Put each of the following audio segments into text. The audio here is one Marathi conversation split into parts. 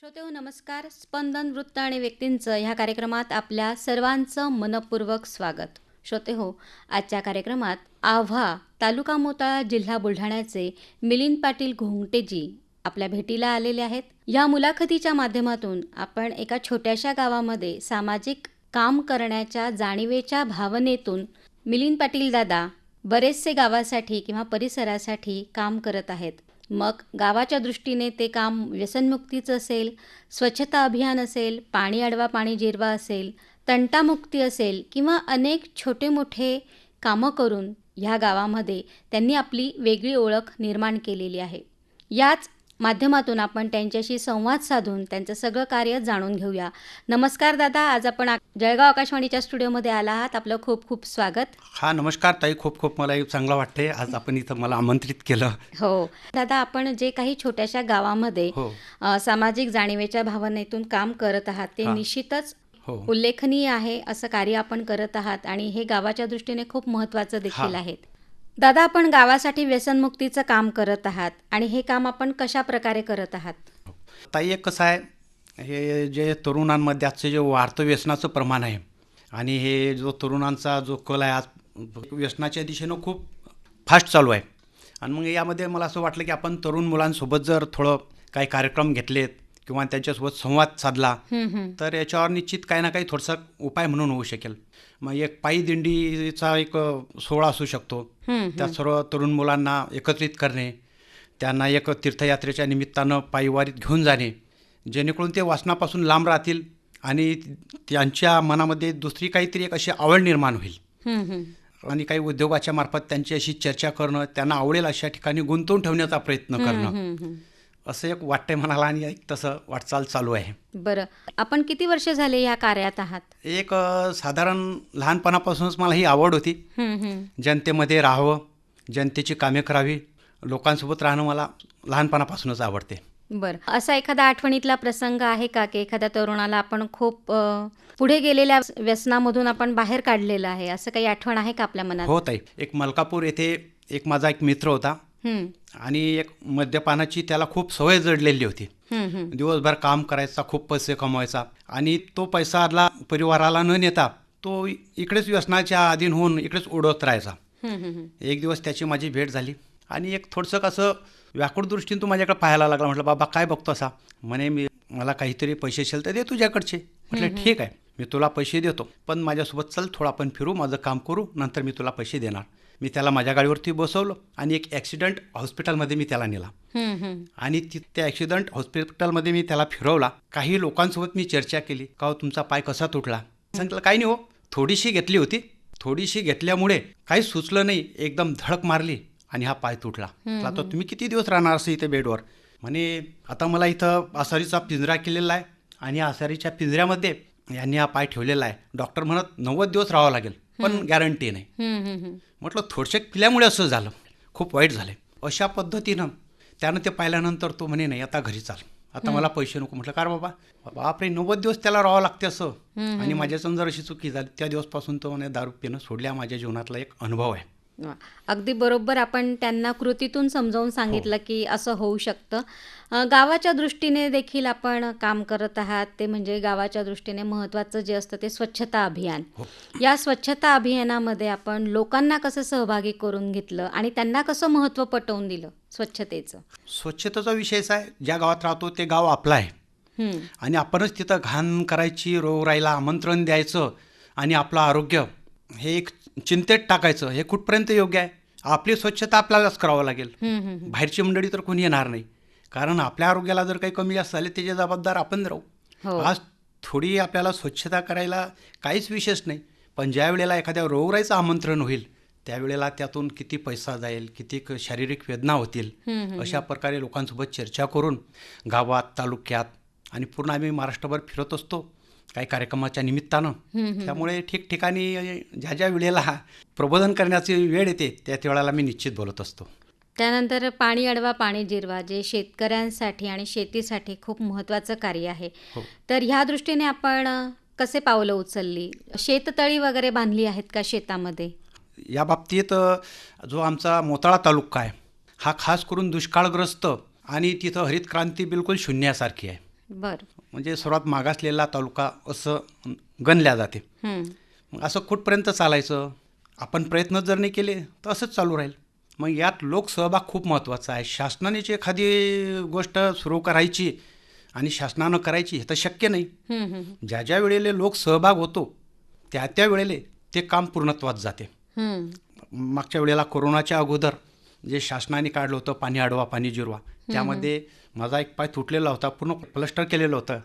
श्रोतेहो नमस्कार. स्पंदन वृत्त आणि व्यक्तींचं ह्या कार्यक्रमात आपल्या सर्वांचं मनपूर्वक स्वागत. श्रोतेहो आजच्या कार्यक्रमात आव्हा तालुका मोताळा जिल्हा बुलढाण्याचे मिलिंद पाटील घोंगटेजी आपल्या भेटीला आलेले आहेत. या मुलाखतीच्या माध्यमातून आपण एका छोट्याशा गावामध्ये सामाजिक काम करण्याच्या जाणीवेच्या भावनेतून मिलिंद पाटील दादा बरेचसे गावासाठी किंवा परिसरासाठी काम करत आहेत. मग गावाच्या दृष्टीने ते काम व्यसनमुक्तीचं असेल स्वच्छता अभियान असेल पाणी अडवा पाणी जिरवा असेल तंटामुक्ती असेल किंवा अनेक छोटे मोठे कामं करून ह्या गावामध्ये त्यांनी आपली वेगळी ओळख निर्माण केलेली आहे. याच माध्यमातून आपण त्यांच्याशी संवाद साधून त्यांचं सगळं कार्य जाणून घेऊया. नमस्कार दादा आज आपण जळगाव आकाशवाणीच्या स्टुडिओमध्ये आला आहात. आपलं खूप खूप स्वागत. हा नमस्कार ताई. खूप खूप मला चांगलं वाटते आज आपण इथं मला आमंत्रित केलं. हो. दादा आपण जे काही छोट्याशा गावामध्ये हो. सामाजिक जाणीवेच्या भावनेतून काम करत आहात ते. निश्चितच हो. उल्लेखनीय आहे असं कार्य आपण करत आहात आणि हे गावाच्या दृष्टीने खूप महत्त्वाचं देखील. आहे. दादा आपण गावासाठी व्यसनमुक्तीचं काम करत आहात आणि हे काम आपण कशा प्रकारे करत आहात? ताई एक कसं आहे हे जे तरुणांमध्ये आजचं जे वाढतं व्यसनाचं प्रमाण आहे आणि हे जो तरुणांचा जो कल आहे आज व्यसनाच्या दिशेनं खूप फास्ट चालू आहे. आणि मग यामध्ये मला असं वाटलं की आपण तरुण मुलांसोबत जर थोडं काही कार्यक्रम घेतलेत किंवा त्यांच्यासोबत संवाद साधला. तर याच्यावर निश्चित काही ना काही थोडासा उपाय म्हणून होऊ शकेल मग एक पायी दिंडीचा एक सोहळा असू शकतो त्या सर्व तरुण मुलांना एकत्रित करणे त्यांना एक तीर्थयात्रेच्या निमित्तानं पायीवारीत घेऊन जाणे जेणेकरून ते वाचनापासून लांब राहतील आणि त्यांच्या मनामध्ये दुसरी काहीतरी एक अशी आवड निर्माण होईल. आणि काही उद्योगाच्या मार्फत त्यांची अशी चर्चा करणं त्यांना आवडेल अशा ठिकाणी गुंतवून ठेवण्याचा प्रयत्न करणं. असं एक वाटतंय मनाला आणि एक तसं वाटचाल चालू आहे. बरं. आपण किती वर्ष झाले या कार्यात आहात? एक अ, साधारण लहानपणापासूनच मला ही आवड होती. जनतेमध्ये राहावं जनतेची कामे करावी लोकांसोबत राहणं मला लहानपणापासूनच आवडते. बरं. असा एखादा आठवणीतला प्रसंग आहे का की एखाद्या तरुणाला आपण खूप अ, पुढे गेलेल्या व्यसनामधून आपण बाहेर काढलेलं आहे? असं काही आठवण आहे का आपल्या मनात? हो ताई. एक मलकापूर येथे एक माझा एक मित्र होता. आणि एक मद्यपानाची त्याला खूप सवय जडलेली होती. दिवसभर काम करायचा खूप पैसे कमवायचा. आणि तो पैसा आला परिवाराला न नेता तो इकडेच व्यसनाच्या अधीन होऊन इकडेच उडवत राहायचा. एक दिवस त्याची माझी भेट झाली. आणि एक थोडंसं कसं व्याकुळ दृष्टीने तो माझ्याकडे पाहायला लागला. म्हटलं बाबा काय बघतो असा? म्हणे मी मला काहीतरी पैसे असेल तर दे तुझ्याकडचे. म्हटलं ठीक आहे मी तुला पैसे देतो. पण माझ्यासोबत चल थोडं आपण फिरू माझं काम करू नंतर मी तुला पैसे देणार. मी त्याला माझ्या गाडीवरती बसवलं आणि एक ॲक्सिडेंट हॉस्पिटलमध्ये मी त्याला नेला. आणि ति त्या ॲक्सिडेंट हॉस्पिटलमध्ये मी त्याला फिरवला. काही लोकांसोबत मी चर्चा केली. का तुमचा पाय कसा तुटला? सांगितलं काही नाही हो. थोडीशी घेतली होती. थोडीशी घेतल्यामुळे काही सुचलं नाही. एकदम धडक मारली आणि हा पाय तुटला. आता तुम्ही किती दिवस राहणार असं इथे बेडवर? म्हणे आता मला इथं आसारीचा पिंजरा केलेला आहे आणि आसारीच्या पिंजऱ्यामध्ये यांनी हा पाय ठेवलेला आहे. डॉक्टर म्हणत नव्वद दिवस राहावं लागेल. पण गॅरंटी नाही. म्हटलं थोडशे पिल्यामुळे असं झालं. खूप वाईट झालं. अशा पद्धतीनं त्यानं ते पाहिल्यानंतर तो म्हणे नाही आता घरी चाल. आता मला पैसे नको. म्हटलं कार बाबा बापरे नव्वद दिवस त्याला राहावं लागते असं. आणि माझ्याच्यानं जर अशी चुकी झाली त्या दिवसपासून तो म्हणे दारू पिणं सोडल्या माझ्या जीवनातला एक अनुभव आहे. वा. अगदी बरोबर आपण त्यांना कृतीतून समजावून सांगितलं की असं होऊ शकतं. अ, गावाच्या दृष्टीने देखील आपण काम करत आहात ते म्हणजे गावाच्या दृष्टीने महत्त्वाचं जे असतं ते स्वच्छता अभियान. या स्वच्छता अभियानामध्ये आपण लोकांना कसं सहभागी करून घेतलं आणि त्यांना कसं महत्त्व पटवून दिलं स्वच्छतेचं? स्वच्छतेचा विषयच आहे. ज्या गावात राहतो ते गाव आपलं आहे. आणि आपणच तिथं घाण करायची रोगराईला आमंत्रण द्यायचं आणि आपलं आरोग्य हे एक चिंतेत टाकायचं हे कुठपर्यंत योग्य आहे? आपली स्वच्छता आपल्यालाच करावं लागेल. बाहेरची मंडळी तर कोणी येणार नाही. कारण आपल्या आरोग्याला जर काही कमी जास्त झाले त्याचे जबाबदार आपण राहू. हो. आज थोडी आपल्याला स्वच्छता करायला काहीच विशेष नाही. पण ज्या वेळेला एखाद्या रोगराईचं आमंत्रण होईल त्यावेळेला त्यातून किती पैसा जाईल किती शारीरिक वेदना होतील. अशा प्रकारे लोकांसोबत चर्चा करून गावात तालुक्यात आणि पूर्ण आम्ही महाराष्ट्रभर फिरत असतो. काही कार्यक्रमाच्या निमित्तानं. त्यामुळे ठिकठिकाणी ज्या ज्या वेळेला प्रबोधन करण्याची वेळ येते त्या वेळेला मी निश्चित बोलत असतो. त्यानंतर पाणी अडवा पाणी जिरवा जे शेतकऱ्यांसाठी आणि शेतीसाठी खूप महत्त्वाचं कार्य आहे. हो. तर ह्या दृष्टीने आपण कसे पावलं उचलली? शेततळी वगैरे बांधली आहेत का शेतामध्ये? या बाबतीत जो आमचा मोताळा तालुका आहे हा खास करून दुष्काळग्रस्त आणि तिथं हरित क्रांती बिलकुल शून्यासारखी आहे. बर. म्हणजे सर्वात मागासलेला तालुका असं गणल्या जाते. मग असं कुठपर्यंत चालायचं? आपण प्रयत्न जर नाही केले तर असंच चालू राहील. मग यात लोकसहभाग खूप महत्त्वाचा आहे. शासनाने जी एखादी गोष्ट सुरू करायची आणि शासनानं करायची हे तर शक्य नाही. ज्या ज्या वेळेले लोकसहभाग होतो त्या त्या वेळेले ते काम पूर्णत्वात जाते. हं. मागच्या वेळेला कोरोनाच्या अगोदर जे शासनाने काढलं होतं पाणी अडवा पाणी जिरवा. त्यामध्ये माझा एक पाय तुटलेला होता पूर्ण प्लस्टर केलेलं होतं.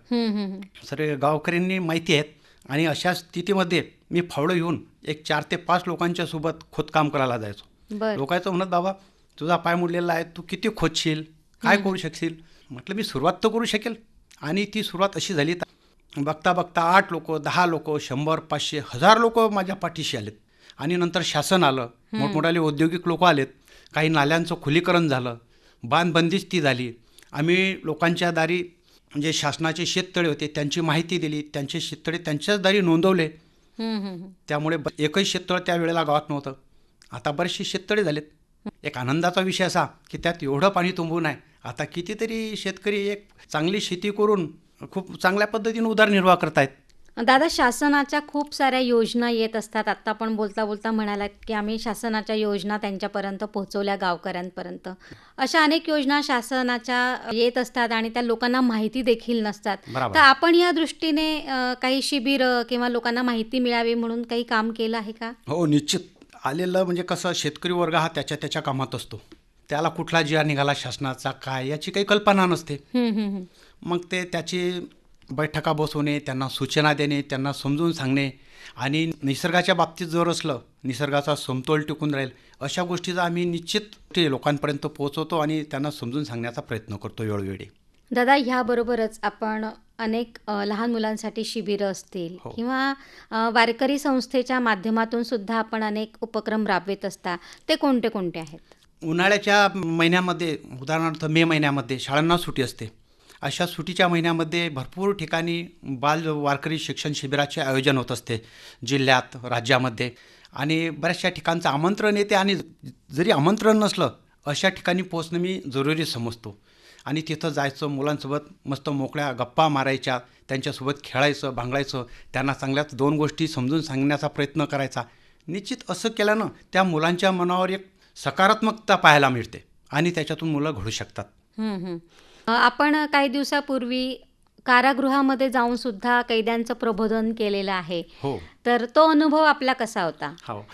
सर्व गावकऱ्यांनी माहिती आहेत आणि अशा स्थितीमध्ये मी फावडं घेऊन एक चार ते पाच लोकांच्या सोबत खोदकाम करायला जायचो. लोकांचं म्हणत बाबा तुझा पाय मोडलेला आहे तू किती खोदशील? काय करू शकशील? म्हटलं मी सुरुवात तर करू शकेल. आणि ती सुरुवात अशी झाली तर बघता बघता आठ लोक दहा लोक शंभर पाचशे हजार लोक माझ्या पाठीशी आलेत. आणि नंतर शासन आलं. मोठमोठाले औद्योगिक लोक आलेत. काही नाल्यांचं खुलीकरण झालं बांधबंदीच झाली. आम्ही लोकांच्या दारी म्हणजे शासनाचे शेततळे होते त्यांची माहिती दिली. त्यांचे शेततळे त्यांच्याच दारी नोंदवले. त्यामुळे एकही शेततळ त्या वेळेला गावात नव्हतं. आता बरेचसे शेततळे झालेत. एक आनंदाचा विषय असा की त्यात एवढं पाणी तुंबून आहे. आता कितीतरी शेतकरी एक चांगली शेती करून खूप चांगल्या पद्धतीने उदरनिर्वाह करतायत. दादा शासनाच्या खूप साऱ्या योजना येत असतात. आत्ता पण बोलता बोलता म्हणालात की आम्ही शासनाच्या योजना त्यांच्यापर्यंत पोहोचवल्या गावकऱ्यांपर्यंत. अशा अनेक योजना शासनाच्या येत असतात आणि त्या लोकांना माहिती देखील नसतात. तर आपण या दृष्टीने काही शिबिरं किंवा लोकांना माहिती मिळावी म्हणून काही काम केलं आहे का? हो निश्चित. आलेलं म्हणजे कसं शेतकरी वर्ग हा त्याच्या त्याच्या कामात असतो. त्याला कुठला जिया निघाला शासनाचा काय याची काही कल्पना नसते. मग ते त्याची बैठका बसवणे त्यांना सूचना देणे त्यांना समजून सांगणे आणि निसर्गाच्या बाबतीत जर असलं निसर्गाचा समतोल टिकून राहील अशा गोष्टीचा आम्ही निश्चित ते लोकांपर्यंत पोहोचवतो आणि त्यांना समजून सांगण्याचा प्रयत्न करतो वेळोवेळी. दादा ह्याबरोबरच आपण अनेक लहान मुलांसाठी शिबिरं असतील हो. किंवा वारकरी संस्थेच्या माध्यमातून सुद्धा आपण अनेक उपक्रम राबवित असता ते कोणते कोणते आहेत? उन्हाळ्याच्या महिन्यामध्ये उदाहरणार्थ मे महिन्यामध्ये शाळांना सुट्टी असते. अशा सुटीच्या महिन्यामध्ये भरपूर ठिकाणी बाल वारकरी शिक्षण शिबिराचे आयोजन होत असते जिल्ह्यात राज्यामध्ये. आणि बऱ्याचशा ठिकाणचं आमंत्रण येते आणि जरी आमंत्रण नसलं अशा ठिकाणी पोचणं मी जरुरी समजतो. आणि तिथं जायचं मुलांसोबत मस्त मोकळ्या गप्पा मारायच्या त्यांच्यासोबत खेळायचं भांगडायचं त्यांना चांगल्याच दोन गोष्टी समजून सांगण्याचा प्रयत्न करायचा. निश्चित असं केल्यानं त्या मुलांच्या मनावर एक सकारात्मकता पाहायला मिळते आणि त्याच्यातून मुलं घडू शकतात. आपण काही दिवसापूर्वी कारागृहामध्ये जाऊन सुद्धा कैद्यांचं प्रबोधन केलेलं आहे. हो. तर तो अनुभव आपला कसा होता? हो.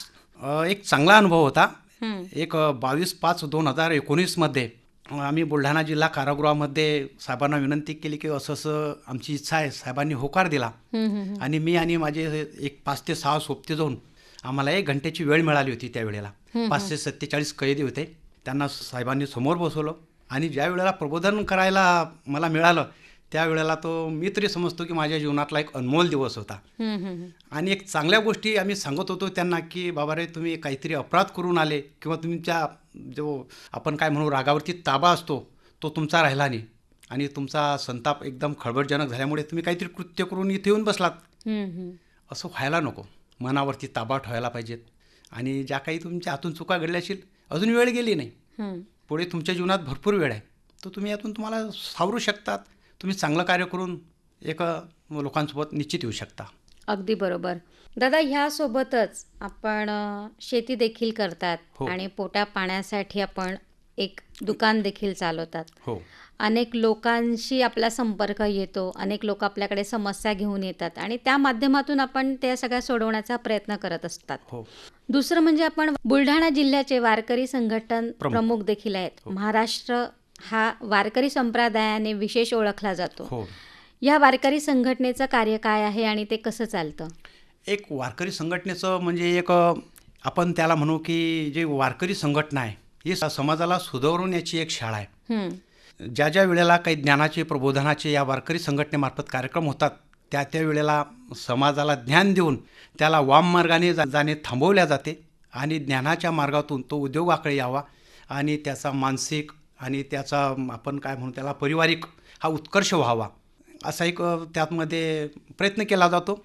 अ, एक चांगला अनुभव होता. हं, एक बावीस पाच दोन हजार एकोणीसमध्ये आम्ही बुलढाणा जिल्हा कारागृहामध्ये साहेबांना विनंती केली की असं असं आमची इच्छा आहे. साहेबांनी होकार दिला. हं, हं, हं. आणि मी आणि माझे एक पाच ते सहा सोबते जाऊन आम्हाला एक घंट्याची वेळ मिळाली होती त्या वेळेला. पाचशे सत्तेचाळीस कैदी होते. त्यांना साहेबांनी समोर बसवलं. आणि ज्या वेळेला प्रबोधन करायला मला मिळालं त्यावेळेला तो मी तरी समजतो की माझ्या जीवनातला एक अनमोल दिवस होता. आणि एक चांगल्या गोष्टी आम्ही सांगत होतो त्यांना की बाबा रे तुम्ही काहीतरी अपराध करून आले किंवा तुमच्या जो आपण काय म्हणू रागावरती ताबा असतो तो तुमचा राहिला नाही आणि तुमचा संताप एकदम खळबळजनक झाल्यामुळे तुम्ही काहीतरी कृत्य करून इथे येऊन बसलात. असं व्हायला नको मनावरती ताबा ठेवायला पाहिजेत आणि ज्या काही तुमच्या हातून चुका घडल्या असतील अजून वेळ गेली नाही. पुढे तुमच्या जीवनात भरपूर वेळ आहे. तर तुम्ही यातून तुम्हाला सावरू शकतात. तुम्ही चांगलं कार्य करून एक लोकांसोबत निश्चित येऊ शकता. अगदी बरोबर. दादा ह्यासोबतच आपण शेती देखील करतात हो. आणि पोटा पाण्यासाठी आपण एक दुकान देखील चालवतात. हो. अनेक लोकांशी आपला संपर्क येतो. अनेक लोक आपल्याकडे समस्या घेऊन येतात आणि त्या माध्यमातून आपण त्या सगळ्या सोडवण्याचा प्रयत्न करत असतात. हो. दुसरं म्हणजे आपण बुलढाणा जिल्ह्याचे वारकरी संघटन प्रमुख. देखील आहेत. महाराष्ट्र हा वारकरी संप्रदायाने विशेष ओळखला जातो. हो. या वारकरी संघटनेचं कार्य काय आहे आणि ते कसं चालतं? एक वारकरी संघटनेचं म्हणजे एक आपण त्याला म्हणू की जे वारकरी संघटना आहे ही समाजाला सुधारवण्याची एक शाळा आहे. हं, ज्या ज्या वेळेला काही ज्ञानाचे प्रबोधनाचे या वारकरी संघटनेमार्फत कार्यक्रम होतात त्या त्या वेळेला समाजाला ज्ञान देऊन त्याला वाम मार्गाने जा जाणे थांबवल्या जाते आणि ज्ञानाच्या मार्गातून तो उद्योगाकडे यावा आणि त्याचा मानसिक आणि त्याचा आपण काय म्हणू त्याला पारिवारिक हा उत्कर्ष व्हावा असा एक त्यामध्ये प्रयत्न केला जातो.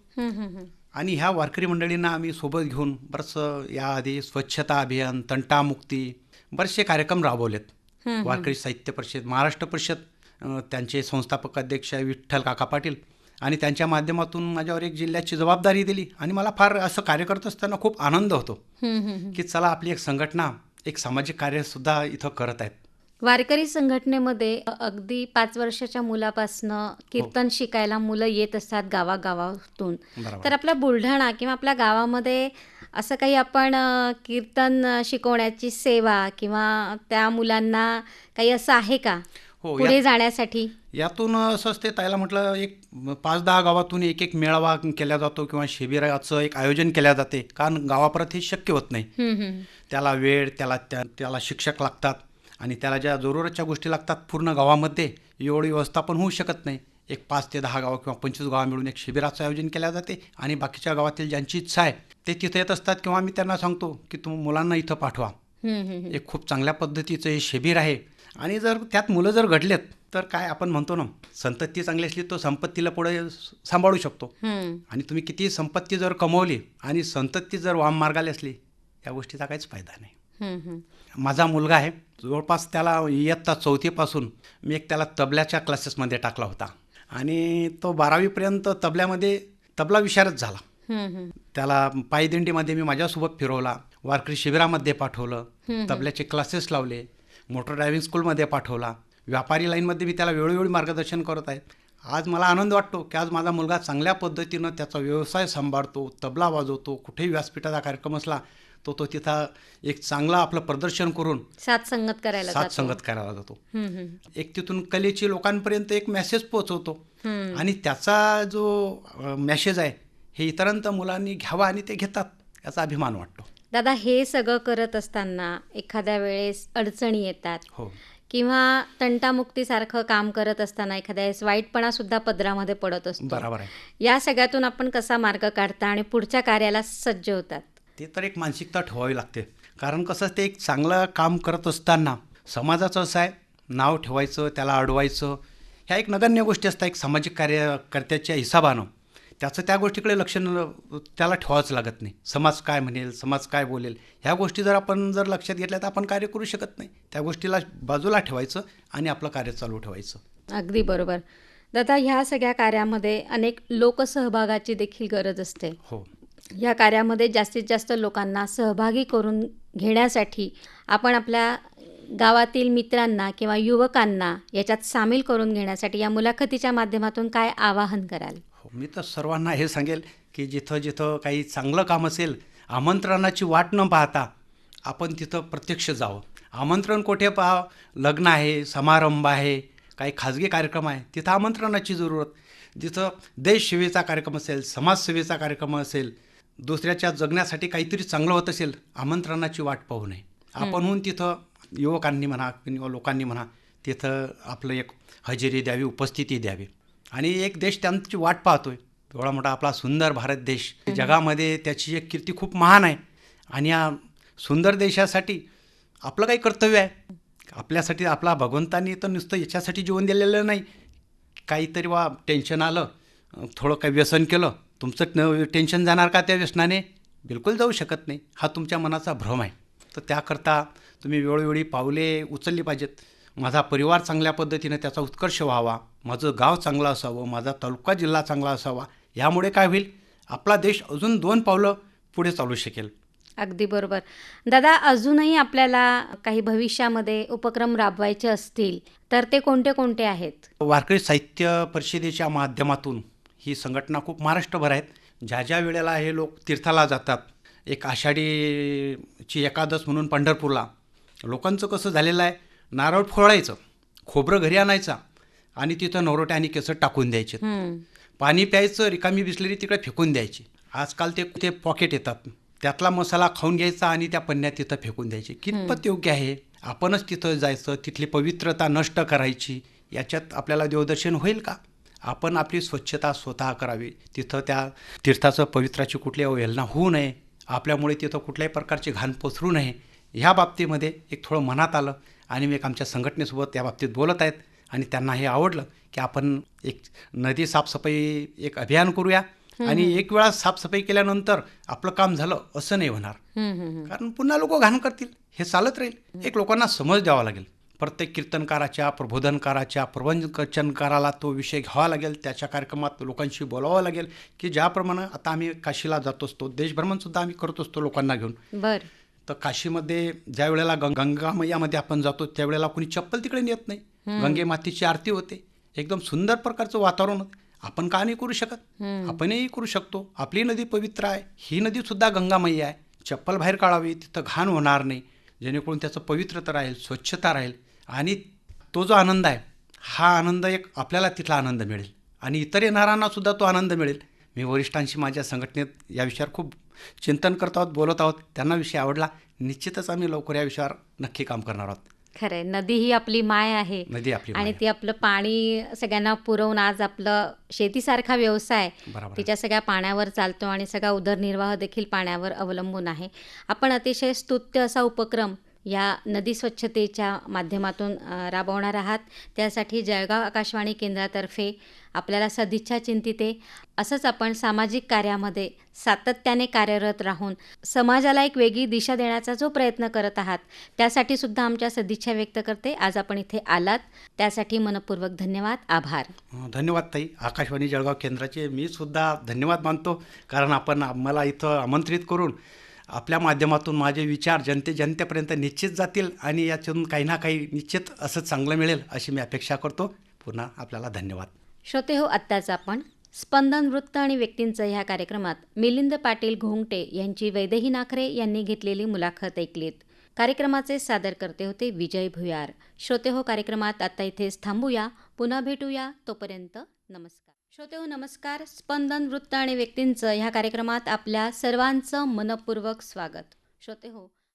आणि ह्या वारकरी मंडळींना आम्ही सोबत घेऊन बरंचसं याआधी स्वच्छता अभियान तंटामुक्ती बरेचसे कार्यक्रम राबवलेत. वारकरी साहित्य परिषद महाराष्ट्र परिषद त्यांचे संस्थापक अध्यक्ष विठ्ठल काका पाटील आणि त्यांच्या माध्यमातून माझ्यावर एक जिल्ह्याची जबाबदारी दिली. आणि मला फार असं कार्य करत असताना खूप आनंद होतो. की चला आपली एक संघटना एक सामाजिक कार्यसुद्धा इथं करत आहेत. वारकरी संघटनेमध्ये अगदी पाच वर्षाच्या मुलापासनं कीर्तन शिकायला मुलं येत असतात गावागावातून. तर आपल्या बुलढाणा किंवा आपल्या गावामध्ये असं काही आपण कीर्तन शिकवण्याची सेवा किंवा त्या मुलांना काही असं आहे का? हो पुढे जाण्यासाठी? यातून असं असते ताईला म्हटलं एक पाच दहा गावातून एक एक मेळावा केला जातो किंवा शिबिराचं एक आयोजन केल्या जाते. कारण गावापर्यंत हे शक्य होत नाही. त्याला वेळ त्याला त्या त्याला शिक्षक लागतात आणि त्याला ज्या जरूरतच्या गोष्टी लागतात पूर्ण गावामध्ये एवढी व्यवस्थापन होऊ शकत नाही. एक पाच ते दहा गावं किंवा पंचवीस गावं मिळून एक शिबिराचं आयोजन केल्या जाते आणि बाकीच्या गावातील ज्यांची इच्छा आहे ते तिथे येत असतात किंवा मी त्यांना सांगतो की तुम मुलांना इथं पाठवा. एक खूप चांगल्या पद्धतीचं हे शिबिर आहे. आणि जर त्यात मुलं जर घडलेत तर काय आपण म्हणतो ना संतती चांगली असली तो संपत्तीला पुढे सांभाळू शकतो. आणि तुम्ही किती संपत्ती जर कमवली आणि संतती जर वाम मार्गाला असली या गोष्टीचा काहीच फायदा नाही. माझा मुलगा आहे जवळपास त्याला इयत्ता चौथीपासून मी एक त्याला तबल्याच्या क्लासेसमध्ये टाकला होता आणि तो बारावीपर्यंत तबल्यामध्ये तबला विशारद झाला. त्याला पायदिंडीमध्ये मी माझ्यासोबत फिरवला वारकरी शिबिरामध्ये पाठवलं तबल्याचे क्लासेस लावले मोटर ड्रायव्हिंग स्कूलमध्ये पाठवला व्यापारी लाईनमध्ये मी त्याला वेळोवेळी मार्गदर्शन करत आहे आज मला आनंद वाटतो की आज माझा मुलगा चांगल्या पद्धतीनं त्याचा व्यवसाय सांभाळतो तबला वाजवतो कुठेही व्यासपीठाचा कार्यक्रम असला तो तो तिथं एक चांगला आपलं प्रदर्शन करून सात संगत करायला साथ जातो. संगत करायला जातो. एक तिथून कलेची लोकांपर्यंत एक मेसेज पोहोचवतो. आणि त्याचा जो मेसेज आहे हे इतरांत मुलांनी घ्यावा आणि ते घेतात याचा अभिमान वाटतो दादा हे सगळं करत असताना एखाद्या वेळेस अडचणी येतात हो किंवा तंटामुक्तीसारखं काम करत असताना एखाद्या वेळेस वाईटपणा सुद्धा पदरामध्ये पडत असतो. बरोबर आहे. या सगळ्यातून आपण कसा मार्ग काढता आणि पुढच्या कार्याला सज्ज होतात? ते तर एक मानसिकता ठेवावी लागते. कारण कसं ते एक चांगलं काम करत असताना समाजाचं असं आहे नाव ठेवायचं त्याला अडवायचं ह्या एक नगण्य गोष्टी असतात एक सामाजिक कार्यकर्त्याच्या हिसाबानं त्याचं त्या गोष्टीकडे लक्ष न त्याला ठेवावंच लागत नाही. समाज काय म्हणेल समाज काय बोलेल ह्या गोष्टी जर आपण जर लक्षात घेतल्या तर आपण कार्य करू शकत नाही. त्या गोष्टीला बाजूला ठेवायचं आणि आपलं कार्य चालू ठेवायचं. अगदी बरोबर. दादा ह्या सगळ्या कार्यामध्ये अनेक लोकसहभागाची देखील गरज असते. हो. या कार्यामध्ये जास्तीत जास्त लोकांना सहभागी करून घेण्यासाठी आपण आपल्या गावातील मित्रांना किंवा युवकांना याच्यात सामील करून घेण्यासाठी या मुलाखतीच्या माध्यमातून काय आवाहन कराल? मी तर सर्वांना हे सांगेल की जिथं जिथं काही चांगलं काम असेल आमंत्रणाची वाट न पाहता आपण तिथं प्रत्यक्ष जावं. आमंत्रण कुठे पहा लग्न आहे समारंभ आहे काही खाजगी कार्यक्रम आहे तिथं आमंत्रणाची जरूरत. जिथं देशसेवेचा कार्यक्रम असेल समाजसेवेचा कार्यक्रम असेल दुसऱ्याच्या जगण्यासाठी काहीतरी चांगलं होत असेल आमंत्रणाची वाट पाहू नये. आपणहून तिथं युवकांनी म्हणा किंवा लोकांनी म्हणा तिथं आपलं एक हजेरी द्यावी उपस्थिती द्यावी. आणि एक देश त्यांची वाट पाहतोय. एवढा मोठा आपला सुंदर भारत देश. जगामध्ये त्याची एक कीर्ती खूप महान आहे. आणि या सुंदर देशासाठी आपलं काही कर्तव्य आहे. आपल्यासाठी आपला भगवंतांनी तर नुसतं याच्यासाठी जीवन दिलेलं नाही. काहीतरी वा टेन्शन आलं थोडं काही व्यसन केलं तुमचं टेन्शन जाणार का त्या व्यसनाने? बिलकुल जाऊ शकत नाही. हा तुमच्या मनाचा भ्रम आहे. तर त्याकरता तुम्ही वेळोवेळी पावले उचलली पाहिजेत. माझा परिवार चांगल्या पद्धतीनं त्याचा उत्कर्ष व्हावा. माझं गाव चांगलं असावं माझा तालुका जिल्हा चांगला असावा यामुळे काय होईल? आपला देश अजून दोन पावलं पुढे चालू शकेल. अगदी बरोबर. दादा अजूनही आपल्याला काही भविष्यामध्ये उपक्रम राबवायचे असतील तर ते कोणते कोणते आहेत? वारकरी साहित्य परिषदेच्या माध्यमातून ही संघटना खूप महाराष्ट्रभर आहेत. ज्या ज्या वेळेला हे लोक तीर्थाला जातात एक आषाढीची एकादश म्हणून पंढरपूरला लोकांचं कसं झालेलं आहे? नारळ फोडायचं खोबरं घरी आणायचं आणि तिथं नवरोट्या आणि केसं टाकून द्यायचे. पाणी प्यायचं रिकामी बिसलेरी तिकडे फेकून द्यायची. आजकाल ते ते पॉकेट येतात. त्यातला मसाला खाऊन घ्यायचा आणि त्या पन्न्यात तिथं फेकून द्यायची. कितपत योग्य आहे? आपणच तिथं जायचं तिथली पवित्रता नष्ट करायची याच्यात आपल्याला देवदर्शन होईल का? आपण आपली स्वच्छता स्वतः करावी. तिथं त्या तीर्थाचं पवित्राची कुठली अवहेलना होऊ नये. आपल्यामुळे तिथं कुठल्याही प्रकारची घाण पसरू नये. ह्या बाबतीमध्ये एक थोडं मनात आलं आणि मी एक आमच्या संघटनेसोबत त्या बाबतीत बोलत आहेत. आणि त्यांना हे आवडलं की आपण एक नदी साफसफाई एक अभियान करूया. आणि एक वेळा साफसफाई केल्यानंतर आपलं काम झालं असं नाही होणार. कारण पुन्हा लोक घाण करतील. हे चालत राहील. एक लोकांना समज द्यावा लागेल. प्रत्येक कीर्तनकाराच्या प्रबोधनकाराच्या प्रवचनकाराला तो विषय घ्यावा लागेल. त्याच्या कार्यक्रमात लोकांशी बोलावं लागेल की ज्याप्रमाणे आता आम्ही काशीला जात असतो देशभ्रमणसुद्धा आम्ही करत असतो लोकांना घेऊन. बर. तर काशीमध्ये ज्या वेळेला गंगा मैयामध्ये आपण जातो त्यावेळेला कोणी चप्पल तिकडे नेत नाही. गंगे मातीची आरती होते. एकदम सुंदर प्रकारचं वातावरण होतं. आपण का नाही करू शकत? आपणही करू शकतो. आपली नदी पवित्र आहे. ही नदी सुद्धा गंगा मैया आहे. चप्पल बाहेर काढावी तिथं घाण होणार नाही. जेणेकरून त्याचं पवित्रता राहील स्वच्छता राहील. आणि तो जो आनंद आहे हा आनंद एक आपल्याला तिथला आनंद मिळेल. आणि इतर येणाऱ्यांना सुद्धा तो आनंद मिळेल. मी वरिष्ठांशी माझ्या संघटनेत या विषयावर खूप चिंतन करत आहोत बोलत आहोत. त्यांना विषय आवडला. निश्चितच आम्ही लवकर या विषयावर नक्की काम करणार आहोत. खरंय. नदी ही आपली माय आहे. नदी आपली आणि ती आपलं पाणी सगळ्यांना पुरवून आज आपलं शेतीसारखा व्यवसाय. तिच्या सगळ्या पाण्यावर चालतो आणि सगळा उदरनिर्वाह देखील पाण्यावर अवलंबून आहे. आपण अतिशय स्तुत्य असा उपक्रम या नदी स्वच्छतेच्या माध्यमातून राबवणार आहात. त्यासाठी जळगाव आकाशवाणी केंद्रातर्फे आपल्याला सदिच्छा चिंतिते. असंच आपण सामाजिक कार्यामध्ये सातत्याने कार्यरत राहून समाजाला एक वेगळी दिशा देण्याचा जो प्रयत्न करत आहात त्यासाठी सुद्धा आमच्या सदिच्छा व्यक्त करते. आज आपण इथे आलात. त्यासाठी मनपूर्वक धन्यवाद. आभार. धन्यवाद ताई. आकाशवाणी जळगाव केंद्राचे मी सुद्धा धन्यवाद मानतो. कारण आपण मला इथं आमंत्रित करून आपल्या माध्यमातून माझे विचार जनते जनतेपर्यंत निश्चित जातील आणि याच्यातून काही ना काही निश्चित असं चांगलं मिळेल अशी मी अपेक्षा करतो. पुन्हा आपल्याला धन्यवाद. श्रोते हो आत्ताच आपण स्पंदन वृत्त आणि व्यक्तींचं ह्या कार्यक्रमात मिलिंद पाटील घोंगटे यांची वैदेही नाखरे यांनी घेतलेली मुलाखत ऐकलीत. कार्यक्रमाचे सादर करते होते विजय भुयार. श्रोते हो कार्यक्रमात आता इथेच थांबूया. पुन्हा भेटूया. तोपर्यंत नमस्कार. श्रोतेहो नमस्कार. स्पंदन वृत्त आणि व्यक्तींचं ह्या कार्यक्रमात आपल्या सर्वांचं मनपूर्वक स्वागत. श्रोतेहो